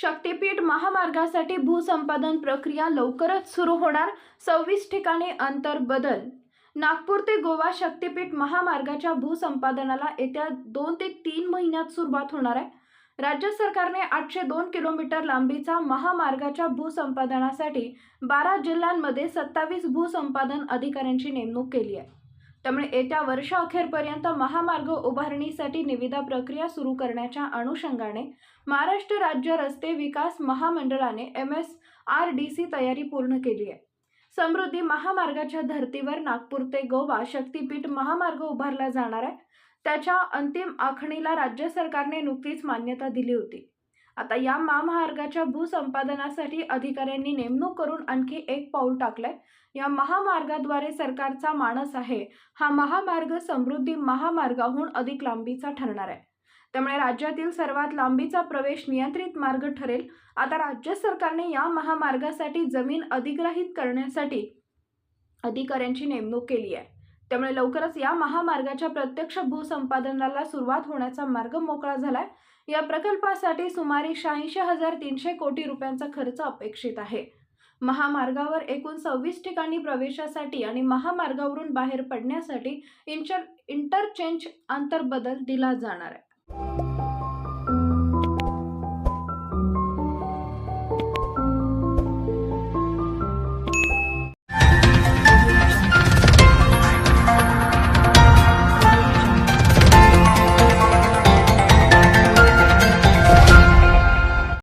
शक्तीपीठ महामार्गासाठी भूसंपादन प्रक्रिया लवकरच सुरू होणार. सव्वीस ठिकाणी अंतर बदल. नागपूर ते गोवा शक्तीपीठ महामार्गाच्या भूसंपादनाला येत्या दोन ते तीन महिन्यात सुरुवात होणार आहे. राज्य सरकारने आठशे दोन किलोमीटर लांबीचा महामार्गाच्या भूसंपादनासाठी बारा जिल्ह्यांमध्ये सत्तावीस भूसंपादन अधिकाऱ्यांची नेमणूक केली आहे. त्यामुळे येत्या वर्षअखेरपर्यंत महामार्ग उभारणीसाठी निविदा प्रक्रिया सुरू करण्याच्या अनुषंगाने महाराष्ट्र राज्य रस्ते विकास महामंडळाने M S R D C तयारी पूर्ण केली आहे. समृद्धी महामार्गाच्या धर्तीवर नागपूर ते गोवा शक्तीपीठ महामार्ग उभारला जाणार आहे. त्याच्या अंतिम आखणीला राज्य सरकारने नुकतीच मान्यता दिली होती. आता या महामार्गाच्या भूसंपादनासाठी अधिकाऱ्यांनी नेमणूक करून आणखी एक पाऊल टाकलंय. या महामार्गाद्वारे सरकारचा मानस आहे. हा महामार्ग समृद्धी महामार्गाहून अधिक लांबीचा ठरणार आहे. त्यामुळे राज्यातील सर्वात लांबीचा प्रवेश नियंत्रित मार्ग ठरेल. आता राज्य सरकारने या महामार्गासाठी जमीन अधिग्रहित करण्यासाठी अधिकाऱ्यांची नेमणूक केली आहे. त्यामुळे लवकरच या महामार्गाच्या प्रत्यक्ष भूसंपादनाला सुरुवात होण्याचा मार्ग मोकळा झालाय. या प्रकल्पासाठी सुमारे शहाऐंशी हजार तीनशे कोटी रुपयांचा खर्च अपेक्षित आहे. महामार्गावर एकूण सव्वीस ठिकाणी प्रवेशासाठी आणि महामार्गावरून बाहेर पडण्यासाठी इंटर इंटरचेंज आंतरबदल दिला जाणार आहे.